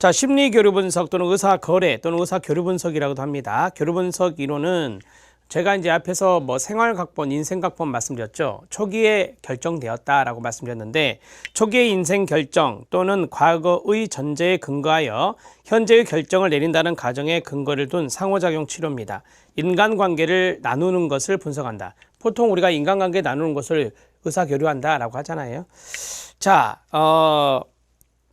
자, 심리 교류 분석 또는 의사 거래 또는 의사 교류 분석이라고도 합니다. 교류 분석 이론은 제가 이제 앞에서 뭐 생활각본, 인생각본 말씀드렸죠. 초기에 결정되었다라고 말씀드렸는데 초기의 인생 결정 또는 과거의 전제에 근거하여 현재의 결정을 내린다는 가정에 근거를 둔 상호작용 치료입니다. 인간관계를 나누는 것을 분석한다. 보통 우리가 인간관계 나누는 것을 의사교류한다라고 하잖아요. 자, 어,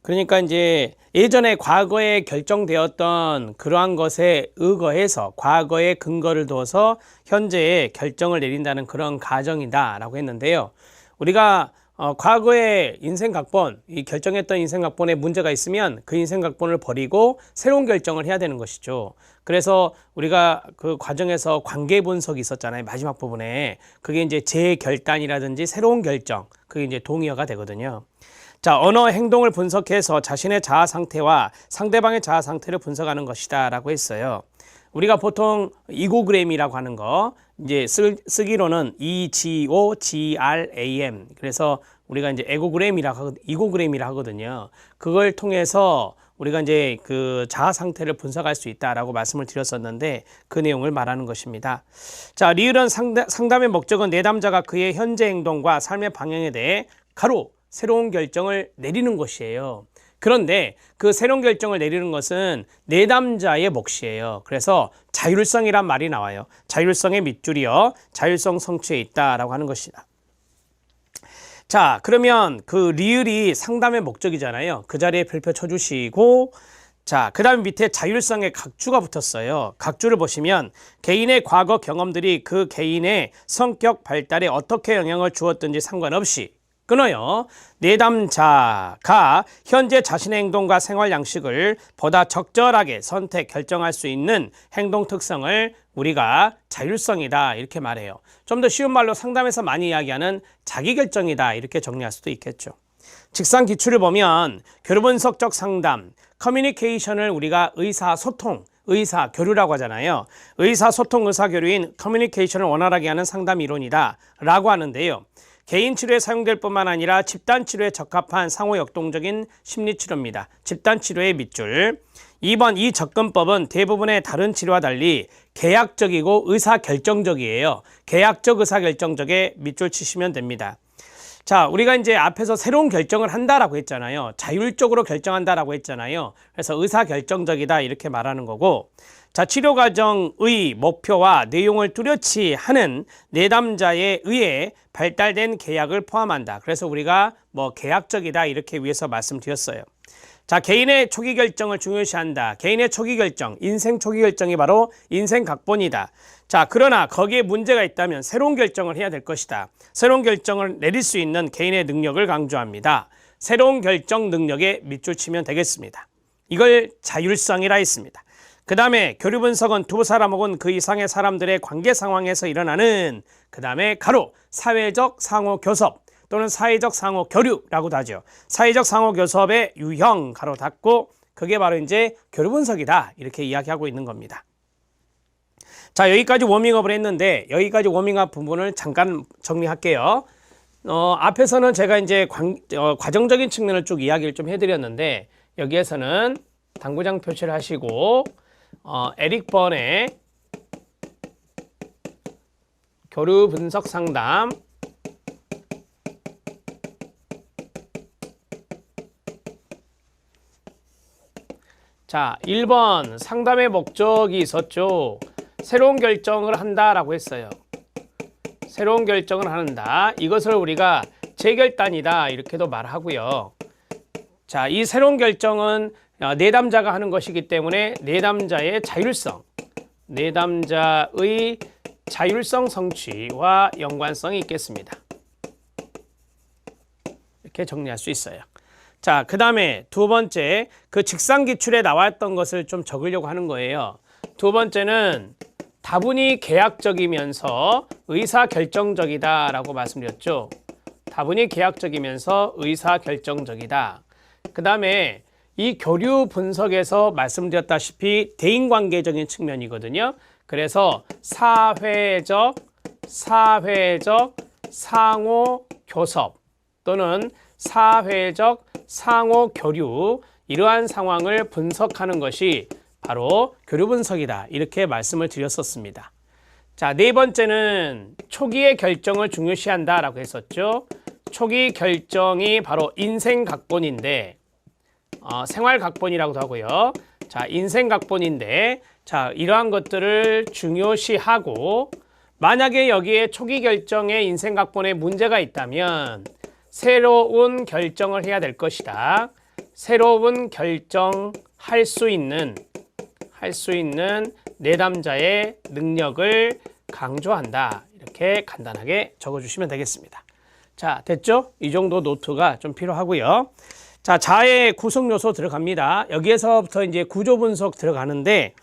그러니까 이제 예전에 과거에 결정되었던 그러한 것에 의거해서 과거의 근거를 둬서 현재의 결정을 내린다는 그런 가정이다라고 했는데요. 우리가 어, 과거의 인생 각본, 이 결정했던 인생 각본에 문제가 있으면 그 인생 각본을 버리고 새로운 결정을 해야 되는 것이죠. 그래서 우리가 그 과정에서 관계 분석이 있었잖아요. 마지막 부분에. 그게 이제 재결단이라든지 새로운 결정, 그게 이제 동의어가 되거든요. 자, 언어 행동을 분석해서 자신의 자아 상태와 상대방의 자아 상태를 분석하는 것이다라고 했어요. 우리가 보통 이고그램이라고 하는 거 이제 쓰, 쓰기로는 E G O G R A M 그래서 우리가 이제 에고그램이라고 이고그램이라 하거든요. 그걸 통해서 우리가 이제 그 자아 상태를 분석할 수 있다라고 말씀을 드렸었는데 그 내용을 말하는 것입니다. 자, 리을은 상담, 상담의 목적은 내담자가 그의 현재 행동과 삶의 방향에 대해 가로 새로운 결정을 내리는 것이에요. 그런데 그 새로운 결정을 내리는 것은 내담자의 몫이에요. 그래서 자율성이란 말이 나와요. 자율성의 밑줄이요. 자율성 성취에 있다라고 하는 것이다. 자, 그러면 그 리을이 상담의 목적이잖아요. 그 자리에 별표 쳐주시고, 자, 그 다음 밑에 자율성의 각주가 붙었어요. 각주를 보시면 개인의 과거 경험들이 그 개인의 성격 발달에 어떻게 영향을 주었든지 상관없이 끊어요. 내담자가 현재 자신의 행동과 생활 양식을 보다 적절하게 선택, 결정할 수 있는 행동 특성을 우리가 자율성이다 이렇게 말해요. 좀 더 쉬운 말로 상담에서 많이 이야기하는 자기결정이다 이렇게 정리할 수도 있겠죠. 직상 기출을 보면 교류분석적 상담, 커뮤니케이션을 우리가 의사소통, 의사 교류라고 하잖아요. 의사소통, 의사 교류인 커뮤니케이션을 원활하게 하는 상담 이론이다 라고 하는데요. 개인 치료에 사용될 뿐만 아니라 집단 치료에 적합한 상호 역동적인 심리 치료입니다. 집단 치료의 밑줄. 2번 이 접근법은 대부분의 다른 치료와 달리 계약적이고 의사결정적이에요. 계약적 의사결정적에 밑줄 치시면 됩니다. 자, 우리가 이제 앞에서 새로운 결정을 한다라고 했잖아요. 자율적으로 결정한다라고 했잖아요. 그래서 의사결정적이다 이렇게 말하는 거고 자, 치료 과정의 목표와 내용을 뚜렷이 하는 내담자에 의해 발달된 계약을 포함한다. 그래서 우리가 뭐 계약적이다 이렇게 위해서 말씀드렸어요. 자, 개인의 초기 결정을 중요시한다. 개인의 초기 결정, 인생 초기 결정이 바로 인생 각본이다. 자, 그러나 거기에 문제가 있다면 새로운 결정을 해야 될 것이다. 새로운 결정을 내릴 수 있는 개인의 능력을 강조합니다. 새로운 결정 능력에 밑줄 치면 되겠습니다. 이걸 자율성이라 했습니다. 그 다음에 교류 분석은 두 사람 혹은 그 이상의 사람들의 관계 상황에서 일어나는 그 다음에 가로 사회적 상호 교섭 또는 사회적 상호 교류라고도 하죠. 사회적 상호 교섭의 유형 가로 닫고 그게 바로 이제 교류 분석이다 이렇게 이야기하고 있는 겁니다. 자 여기까지 워밍업을 했는데 여기까지 워밍업 부분을 잠깐 정리할게요. 어, 앞에서는 제가 이제 관, 어, 과정적인 측면을 쭉 이야기를 좀 해드렸는데 여기에서는 당구장 표시를 하시고 어, 에릭 번의 교류 분석 상담 자, 1번 상담의 목적이 있었죠. 새로운 결정을 한다라고 했어요. 새로운 결정을 한다. 이것을 우리가 재결단이다 이렇게도 말하고요. 자, 이 새로운 결정은 어, 내담자가 하는 것이기 때문에 내담자의 자율성, 내담자의 자율성 성취와 연관성이 있겠습니다. 이렇게 정리할 수 있어요. 자, 그 다음에 두 번째, 그 직상 기출에 나왔던 것을 좀 적으려고 하는 거예요. 두 번째는 다분히 계약적이면서 의사결정적이다 라고 말씀드렸죠. 다분히 계약적이면서 의사결정적이다. 그 다음에 이 교류 분석에서 말씀드렸다시피 대인관계적인 측면이거든요. 그래서 사회적, 사회적 상호 교섭 또는 사회적 상호 교류 이러한 상황을 분석하는 것이 바로 교류 분석이다. 이렇게 말씀을 드렸었습니다. 자, 네 번째는 초기의 결정을 중요시한다라고 했었죠. 초기 결정이 바로 인생 각본인데 어, 생활 각본이라고도 하고요. 자, 인생 각본인데 자, 이러한 것들을 중요시하고 만약에 여기에 초기 결정에 인생 각본에 문제가 있다면 새로운 결정을 해야 될 것이다. 새로운 결정할 수 있는 할 수 있는 내담자의 능력을 강조한다. 이렇게 간단하게 적어 주시면 되겠습니다. 자, 됐죠? 이 정도 노트가 좀 필요하고요. 자, 자의 구성 요소 들어갑니다. 여기에서부터 이제 구조 분석 들어가는데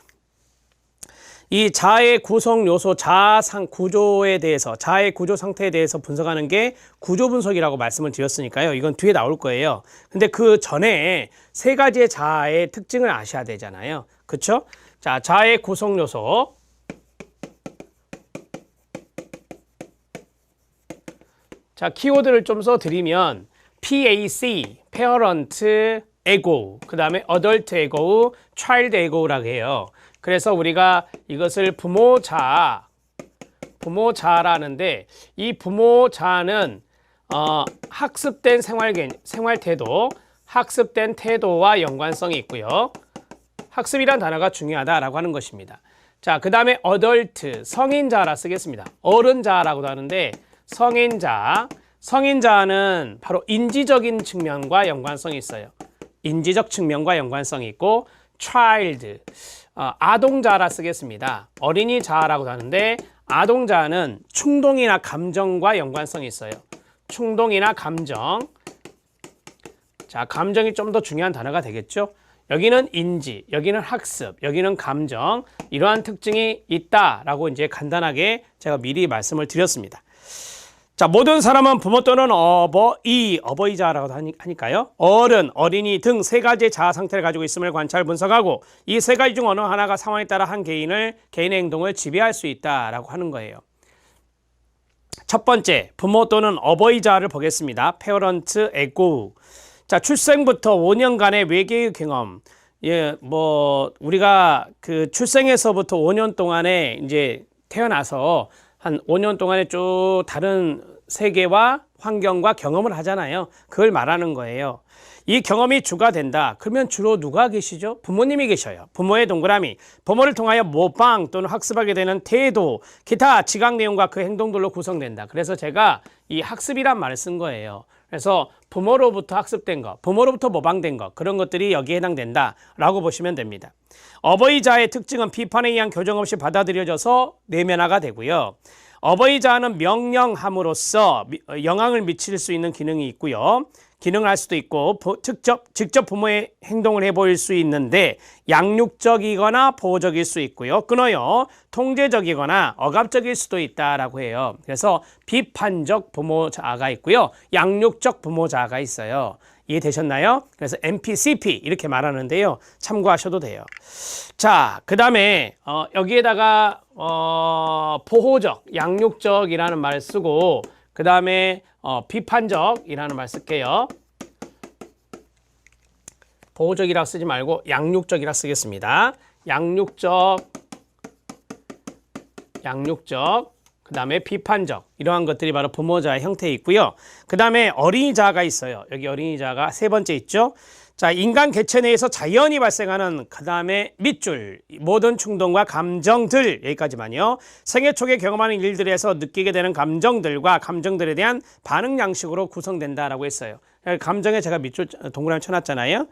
이 자의 구성 요소, 자상 구조에 대해서, 자의 구조 상태에 대해서 분석하는 게 구조 분석이라고 말씀을 드렸으니까요. 이건 뒤에 나올 거예요. 근데 그 전에 세 가지의 자의 특징을 아셔야 되잖아요. 그쵸? 자, 자의 구성 요소. 자, 키워드를 좀 써 드리면 PAC, Parent Ego, 그 다음에 Adult Ego, Child Ego라고 해요. 그래서 우리가 이것을 부모자, 부모자라는데 이 부모자는 어, 학습된 생활 개, 생활 태도, 학습된 태도와 연관성이 있고요. 학습이란 단어가 중요하다라고 하는 것입니다. 자, 그 다음에 어덜트, 성인자라 쓰겠습니다. 어른자라고도 하는데 성인자, 성인자는 바로 인지적인 측면과 연관성이 있어요. 인지적 측면과 연관성이 있고 child, 어, 아동자라 쓰겠습니다. 어린이자라고도 하는데 아동자는 충동이나 감정과 연관성이 있어요. 충동이나 감정. 자, 감정이 좀 더 중요한 단어가 되겠죠. 여기는 인지, 여기는 학습, 여기는 감정 이러한 특징이 있다라고 이제 간단하게 제가 미리 말씀을 드렸습니다. 자, 모든 사람은 부모 또는 어버이, 어버이자라고 하니까요. 어른, 어린이 등 세 가지의 자아 상태를 가지고 있음을 관찰 분석하고 이 세 가지 중 어느 하나가 상황에 따라 한 개인을 개인의 행동을 지배할 수 있다라고 하는 거예요. 첫 번째, 부모 또는 어버이자를 보겠습니다. 페어런트 에고. 자, 출생부터 5년간의 외계의 경험. 예, 뭐 우리가 그 출생에서부터 5년 동안에 이제 태어나서 한 5년 동안에 쭉 다른 세계와 환경과 경험을 하잖아요. 그걸 말하는 거예요. 이 경험이 주가 된다. 그러면 주로 누가 계시죠? 부모님이 계셔요. 부모의 동그라미. 부모를 통하여 모방 또는 학습하게 되는 태도, 기타 지각 내용과 그 행동들로 구성된다. 그래서 제가 이 학습이란 말을 쓴 거예요. 그래서 부모로부터 학습된 것, 부모로부터 모방된 것, 그런 것들이 여기에 해당된다라고 보시면 됩니다. 어버이자의 특징은 비판에 의한 교정 없이 받아들여져서 내면화가 되고요. 어버이자는 명령함으로써 영향을 미칠 수 있는 기능이 있고요. 기능을 할 수도 있고 직접 직접 부모의 행동을 해 보일 수 있는데 양육적이거나 보호적일 수 있고요. 끊어요. 통제적이거나 억압적일 수도 있다라고 해요. 그래서 비판적 부모자가 있고요. 양육적 부모자가 있어요. 이해되셨나요? 그래서 MPCP 이렇게 말하는데요. 참고하셔도 돼요. 자, 그 다음에 어, 여기에다가 어, 보호적, 양육적이라는 말을 쓰고 그 다음에 어, 비판적이라는 말 쓸게요. 보호적이라 쓰지 말고 양육적이라 쓰겠습니다. 양육적, 양육적, 그 다음에 비판적 이러한 것들이 바로 부모자의 형태에 있고요. 그 다음에 어린이자가 있어요. 여기 어린이자가 세 번째 있죠. 자, 인간 개체 내에서 자연히 발생하는 그 다음에 밑줄 모든 충동과 감정들 여기까지만요. 생애 초기에 경험하는 일들에서 느끼게 되는 감정들과 감정들에 대한 반응 양식으로 구성된다라고 했어요. 감정에 제가 밑줄 동그라미 쳐놨잖아요.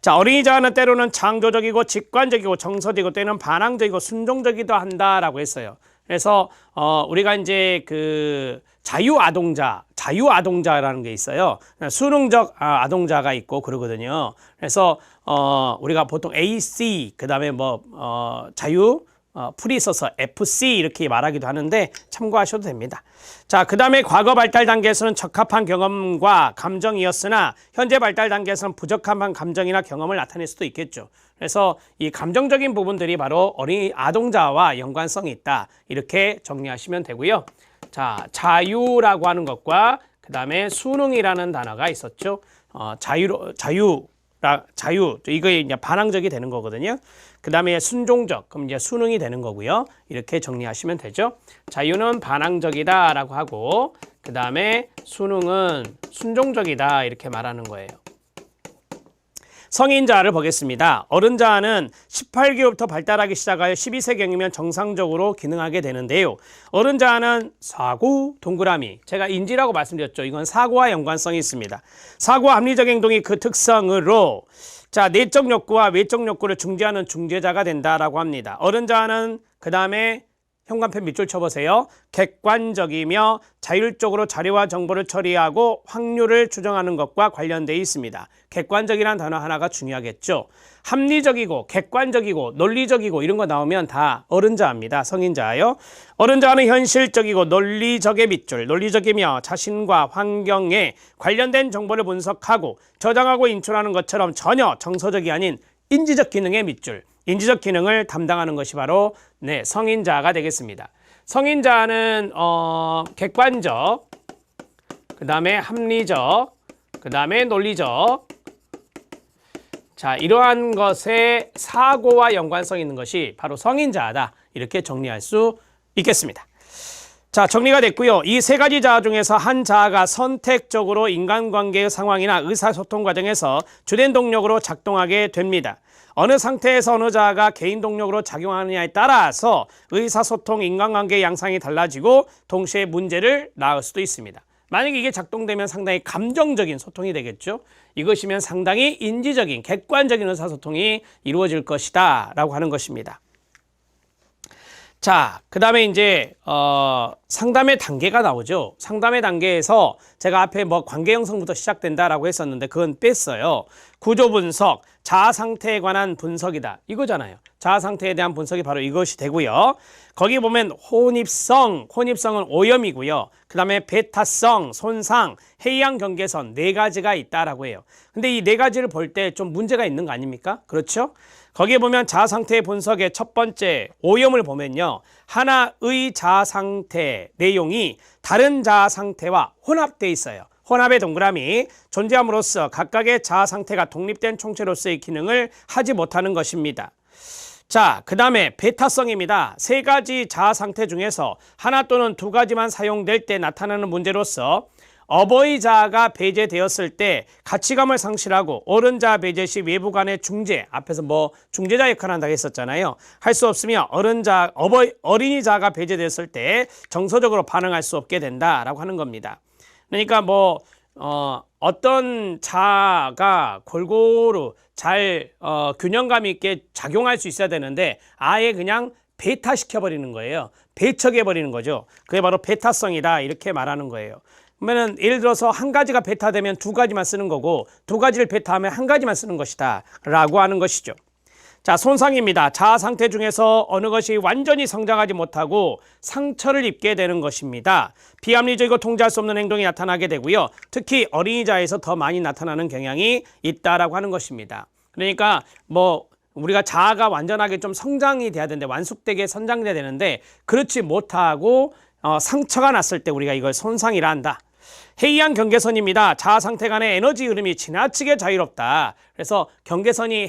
자, 어린이자는 때로는 창조적이고 직관적이고 정서적이고 때는 반항적이고 순종적이기도 한다라고 했어요. 그래서 어 우리가 이제 그 자유 아동자, 자유 아동자라는 게 있어요. 수능적 아, 아동자가 있고 그러거든요. 그래서 어 우리가 보통 AC 그다음에 뭐어 자유 어, 풀이 있어서 FC 이렇게 말하기도 하는데 참고하셔도 됩니다. 자, 그 다음에 과거 발달 단계에서는 적합한 경험과 감정이었으나 현재 발달 단계에서는 부적합한 감정이나 경험을 나타낼 수도 있겠죠. 그래서 이 감정적인 부분들이 바로 어린이 아동자와 연관성이 있다. 이렇게 정리하시면 되고요. 자, 자유라고 하는 것과 그 다음에 수능이라는 단어가 있었죠. 어, 자유, 자유, 라, 자유 이거에 이제 반항적이 되는 거거든요. 그 다음에 순종적 그럼 이제 수능이 되는 거고요. 이렇게 정리하시면 되죠. 자유는 반항적이다라고 하고 그 다음에 수능은 순종적이다 이렇게 말하는 거예요. 성인자를 보겠습니다. 어른자는 18개월부터 발달하기 시작하여 12세경이면 정상적으로 기능하게 되는데요. 어른자는 사고, 동그라미. 제가 인지라고 말씀드렸죠. 이건 사고와 연관성이 있습니다. 사고와 합리적 행동이 그 특성으로 자, 내적 욕구와 외적 욕구를 중재하는 중재자가 된다라고 합니다. 어른자는 그 다음에 현관펜 밑줄 쳐보세요. 객관적이며 자율적으로 자료와 정보를 처리하고 확률을 추정하는 것과 관련되어 있습니다. 객관적이라는 단어 하나가 중요하겠죠. 합리적이고 객관적이고 논리적이고 이런 거 나오면 다 어른자입니다. 성인자요. 어른자는 현실적이고 논리적의 밑줄, 논리적이며 자신과 환경에 관련된 정보를 분석하고 저장하고 인출하는 것처럼 전혀 정서적이 아닌 인지적 기능의 밑줄. 인지적 기능을 담당하는 것이 바로 네, 성인자가 되겠습니다. 성인자는 어, 객관적, 그 다음에 합리적, 그 다음에 논리적. 자, 이러한 것에 사고와 연관성 있는 것이 바로 성인자다. 이렇게 정리할 수 있겠습니다. 자, 정리가 됐고요. 이 세 가지 자아 중에서 한 자아가 선택적으로 인간관계의 상황이나 의사소통 과정에서 주된 동력으로 작동하게 됩니다. 어느 상태에서 어느 자아가 개인 동력으로 작용하느냐에 따라서 의사소통, 인간관계 양상이 달라지고 동시에 문제를 낳을 수도 있습니다. 만약에 이게 작동되면 상당히 감정적인 소통이 되겠죠. 이것이면 상당히 인지적인, 객관적인 의사소통이 이루어질 것이다 라고 하는 것입니다. 자, 그 다음에 이제, 어, 상담의 단계가 나오죠. 상담의 단계에서 제가 앞에 뭐 관계 형성부터 시작된다라고 했었는데 그건 뺐어요. 구조 분석, 자아 상태에 관한 분석이다. 이거잖아요. 자아 상태에 대한 분석이 바로 이것이 되고요. 거기 보면 혼입성, 혼입성은 오염이고요. 그 다음에 베타성, 손상, 해이한 경계선 네 가지가 있다라고 해요. 근데 이 네 가지를 볼 때 좀 문제가 있는 거 아닙니까? 그렇죠? 거기에 보면 자아 상태 분석의 첫 번째 오염을 보면요. 하나의 자아 상태 내용이 다른 자아 상태와 혼합되어 있어요. 혼합의 동그라미 존재함으로써 각각의 자아 상태가 독립된 총체로서의 기능을 하지 못하는 것입니다. 자, 그 다음에 베타성입니다. 세 가지 자아 상태 중에서 하나 또는 두 가지만 사용될 때 나타나는 문제로서 어버이 자아가 배제되었을 때 가치감을 상실하고 어른 자아 배제 시 외부 간의 중재 앞에서 뭐 중재자 역할을 한다고 했었잖아요. 할 수 없으며 어른 자 어버이 어린이 자아가 배제됐을 때 정서적으로 반응할 수 없게 된다라고 하는 겁니다. 그러니까 뭐 어, 어떤 자가 골고루 잘 어, 균형감 있게 작용할 수 있어야 되는데 아예 그냥 베타 시켜버리는 거예요. 배척해버리는 거죠. 그게 바로 베타성이다 이렇게 말하는 거예요. 그러면 예를 들어서 한 가지가 베타되면 두 가지만 쓰는 거고 두 가지를 베타하면 한 가지만 쓰는 것이다 라고 하는 것이죠. 자, 손상입니다. 자아 상태 중에서 어느 것이 완전히 성장하지 못하고 상처를 입게 되는 것입니다. 비합리적이고 통제할 수 없는 행동이 나타나게 되고요. 특히 어린이자에서 더 많이 나타나는 경향이 있다라고 하는 것입니다. 그러니까 뭐 우리가 자아가 완전하게 좀 성장이 돼야 되는데 완숙되게 선장돼야 되는데 그렇지 못하고 어, 상처가 났을 때 우리가 이걸 손상이라 한다. 해이한 경계선입니다. 자아 상태 간의 에너지 흐름이 지나치게 자유롭다. 그래서 경계선이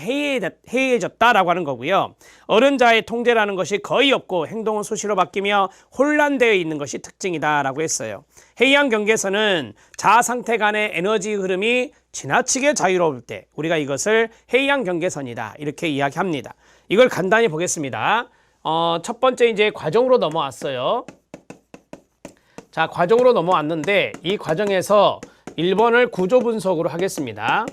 해이해졌다라고 하는 거고요. 어른 자의 통제라는 것이 거의 없고 행동은 수시로 바뀌며 혼란되어 있는 것이 특징이다라고 했어요. 해이한 경계선은 자아 상태 간의 에너지 흐름이 지나치게 자유로울 때 우리가 이것을 해이한 경계선이다 이렇게 이야기합니다. 이걸 간단히 보겠습니다. 어, 첫 번째 이제 과정으로 넘어왔어요. 자, 과정으로 넘어왔는데 이 과정에서 1번을 구조 분석으로 하겠습니다.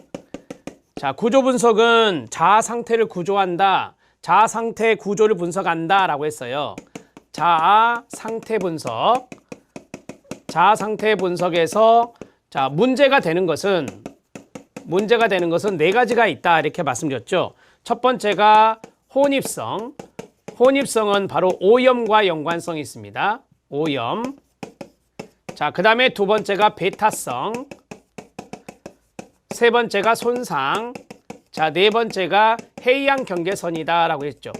자, 구조 분석은 자아 상태를 구조한다. 자아 상태 구조를 분석한다 라고 했어요. 자아 상태 분석. 자아 상태 분석에서 자, 문제가 되는 것은 문제가 되는 것은 네 가지가 있다 이렇게 말씀드렸죠. 첫 번째가 혼입성. 혼입성은 바로 오염과 연관성이 있습니다. 오염. 자, 그 다음에 두 번째가 베타성. 세 번째가 손상. 자, 네 번째가 해이한 경계선이다 라고 했죠.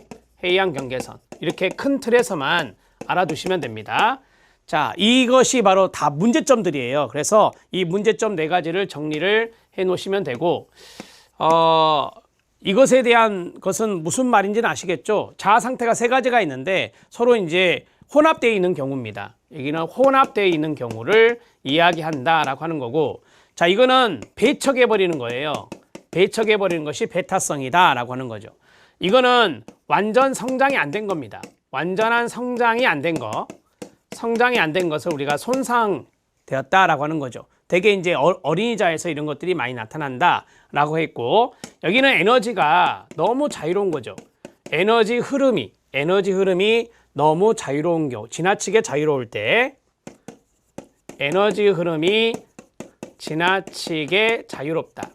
해이한 경계선. 이렇게 큰 틀에서만 알아두시면 됩니다. 자, 이것이 바로 다 문제점들이에요. 그래서 이 문제점 네 가지를 정리를 해 놓으시면 되고, 어, 이것에 대한 것은 무슨 말인지는 아시겠죠? 자아 상태가 세 가지가 있는데 서로 이제 혼합되어 있는 경우입니다. 여기는 혼합되어 있는 경우를 이야기한다라고 하는 거고, 자 이거는 배척해 버리는 거예요. 배척해 버리는 것이 베타성이다라고 하는 거죠. 이거는 완전 성장이 안 된 겁니다. 완전한 성장이 안 된 거, 성장이 안 된 것을 우리가 손상되었다라고 하는 거죠. 대개 이제 어- 어린이자에서 이런 것들이 많이 나타난다라고 했고 여기는 에너지가 너무 자유로운 거죠. 에너지 흐름이 에너지 흐름이 너무 자유로운 경우 지나치게 자유로울 때 에너지 흐름이 지나치게 자유롭다.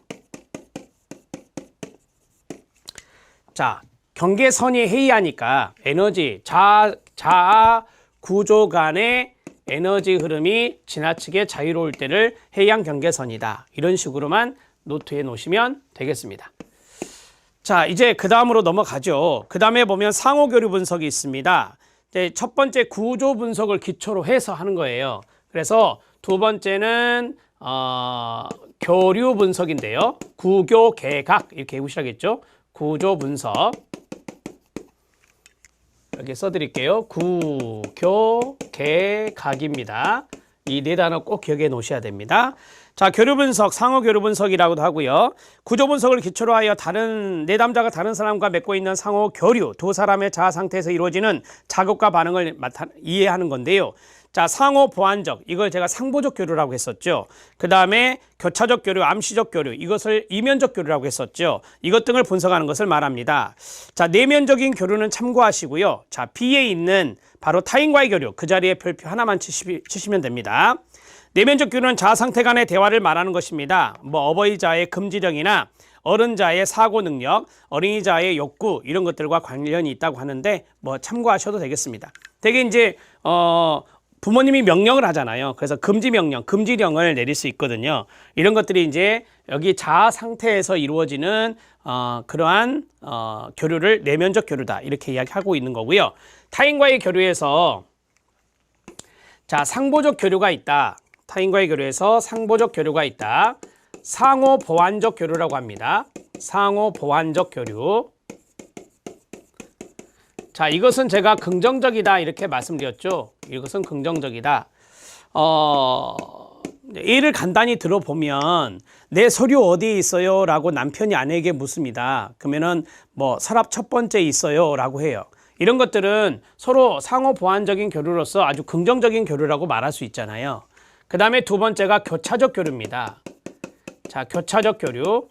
자, 경계선이 해이하니까 에너지 자 자아 구조 간의 에너지 흐름이 지나치게 자유로울 때를 해양 경계선이다. 이런 식으로만 노트에 놓으시면 되겠습니다. 자, 이제 그 다음으로 넘어가죠. 그 다음에 보면 상호 교류 분석이 있습니다. 첫 번째 구조 분석을 기초로 해서 하는 거예요. 그래서 두 번째는 어, 교류 분석인데요. 구교 개각 이렇게 외우셔야겠죠. 구조 분석. 여기 써드릴게요. 구교 개각입니다. 이 네 단어 꼭 기억해 놓으셔야 됩니다. 자, 교류 분석, 상호 교류 분석이라고도 하고요. 구조 분석을 기초로 하여 다른 내담자가 다른 사람과 맺고 있는 상호 교류, 두 사람의 자아 상태에서 이루어지는 자극과 반응을 나타, 이해하는 건데요. 자, 상호 보완적, 이걸 제가 상보적 교류라고 했었죠. 그 다음에 교차적 교류, 암시적 교류, 이것을 이면적 교류라고 했었죠. 이것 등을 분석하는 것을 말합니다. 자, 내면적인 교류는 참고하시고요. 자, B에 있는 바로 타인과의 교류, 그 자리에 별표 하나만 치시, 치시면 됩니다. 내면적 교류는 자아 상태 간의 대화를 말하는 것입니다. 뭐 어버이자의 금지령이나 어른자의 사고 능력, 어린이자의 욕구 이런 것들과 관련이 있다고 하는데 뭐 참고하셔도 되겠습니다. 되게 이제 어 부모님이 명령을 하잖아요. 그래서 금지 명령, 금지령을 내릴 수 있거든요. 이런 것들이 이제 여기 자아 상태에서 이루어지는 어, 그러한 어, 교류를 내면적 교류다 이렇게 이야기하고 있는 거고요. 타인과의 교류에서 자 상보적 교류가 있다. 타인과의 교류에서 상보적 교류가 있다. 상호 보완적 교류라고 합니다. 상호 보완적 교류. 자, 이것은 제가 긍정적이다 이렇게 말씀드렸죠. 이것은 긍정적이다. 어, 예를 간단히 들어보면 내 서류 어디에 있어요? 라고 남편이 아내에게 묻습니다. 그러면은 뭐 서랍 첫 번째 있어요? 라고 해요. 이런 것들은 서로 상호 보완적인 교류로서 아주 긍정적인 교류라고 말할 수 있잖아요. 그 다음에 두 번째가 교차적 교류입니다. 자, 교차적 교류.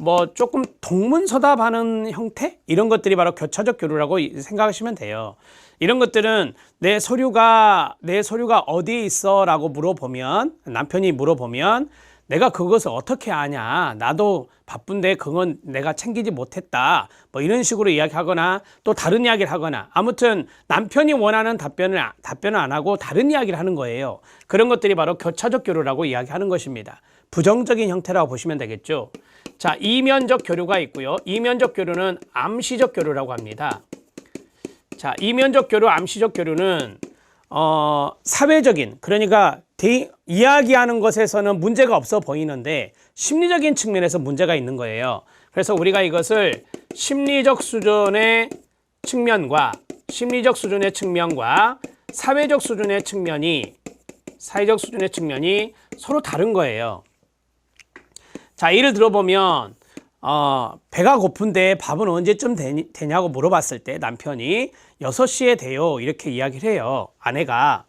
뭐 조금 동문서답하는 형태 이런 것들이 바로 교차적 교류라고 이- 생각하시면 돼요. 이런 것들은 내 서류가 내 서류가 어디에 있어라고 물어보면 남편이 물어보면 내가 그것을 어떻게 아냐? 나도 바쁜데 그건 내가 챙기지 못했다. 뭐 이런 식으로 이야기하거나 또 다른 이야기를 하거나. 아무튼 남편이 원하는 답변을 아- 답변을 안 하고 다른 이야기를 하는 거예요. 그런 것들이 바로 교차적 교류라고 이야기하는 것입니다. 부정적인 형태라고 보시면 되겠죠. 자 이면적 교류가 있고요. 이면적 교류는 암시적 교류라고 합니다. 자, 이면적 교류, 암시적 교류는 어, 사회적인 그러니까 대, 이야기하는 것에서는 문제가 없어 보이는데 심리적인 측면에서 문제가 있는 거예요. 그래서 우리가 이것을 심리적 수준의 측면과 심리적 수준의 측면과 사회적 수준의 측면이 사회적 수준의 측면이 서로 다른 거예요. 자, 예를 들어보면 어, 배가 고픈데 밥은 언제쯤 되니, 되냐고 물어봤을 때 남편이 6시에 돼요. 이렇게 이야기를 해요. 아내가.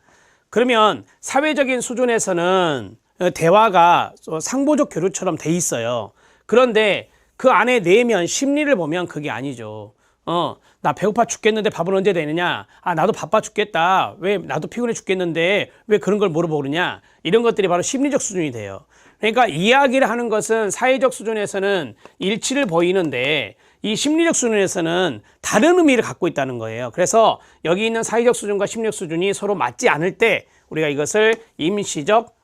그러면 사회적인 수준에서는 어, 대화가 상보적 교류처럼 돼 있어요. 그런데 그 안에 내면 심리를 보면 그게 아니죠. 어, 나 배고파 죽겠는데 밥은 언제 되느냐? 아, 나도 바빠 죽겠다. 왜 나도 피곤해 죽겠는데 왜 그런 걸 물어보느냐? 이런 것들이 바로 심리적 수준이 돼요. 그러니까 이야기를 하는 것은 사회적 수준에서는 일치를 보이는데 이 심리적 수준에서는 다른 의미를 갖고 있다는 거예요. 그래서 여기 있는 사회적 수준과 심리적 수준이 서로 맞지 않을 때 우리가 이것을 임시적,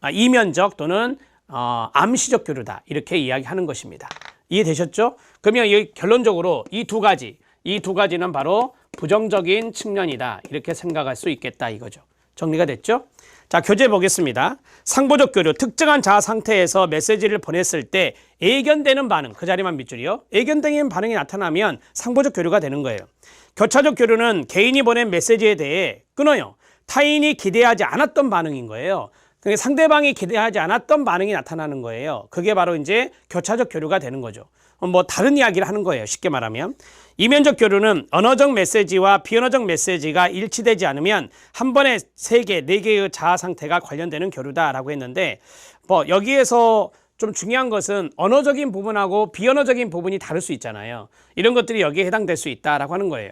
아, 이면적 또는 어, 암시적 교류다 이렇게 이야기하는 것입니다. 이해되셨죠? 그러면 이 결론적으로 이 두 가지, 이 두 가지는 바로 부정적인 측면이다 이렇게 생각할 수 있겠다 이거죠. 정리가 됐죠? 자, 자, 교재 보겠습니다. 상보적 교류, 특정한 자아 상태에서 메시지를 보냈을 때 예견되는 반응, 그 자리만 밑줄이요. 예견되는 반응이 나타나면 상보적 교류가 되는 거예요. 교차적 교류는 개인이 보낸 메시지에 대해 끊어요. 타인이 기대하지 않았던 반응인 거예요. 그게 상대방이 기대하지 않았던 반응이 나타나는 거예요. 그게 바로 이제 교차적 교류가 되는 거죠. 뭐 다른 이야기를 하는 거예요. 쉽게 말하면. 이면적 교류는 언어적 메시지와 비언어적 메시지가 일치되지 않으면 한 번에 세 개, 네 개의 자아 상태가 관련되는 교류다라고 했는데 뭐 여기에서 좀 중요한 것은 언어적인 부분하고 비언어적인 부분이 다를 수 있잖아요. 이런 것들이 여기에 해당될 수 있다라고 하는 거예요.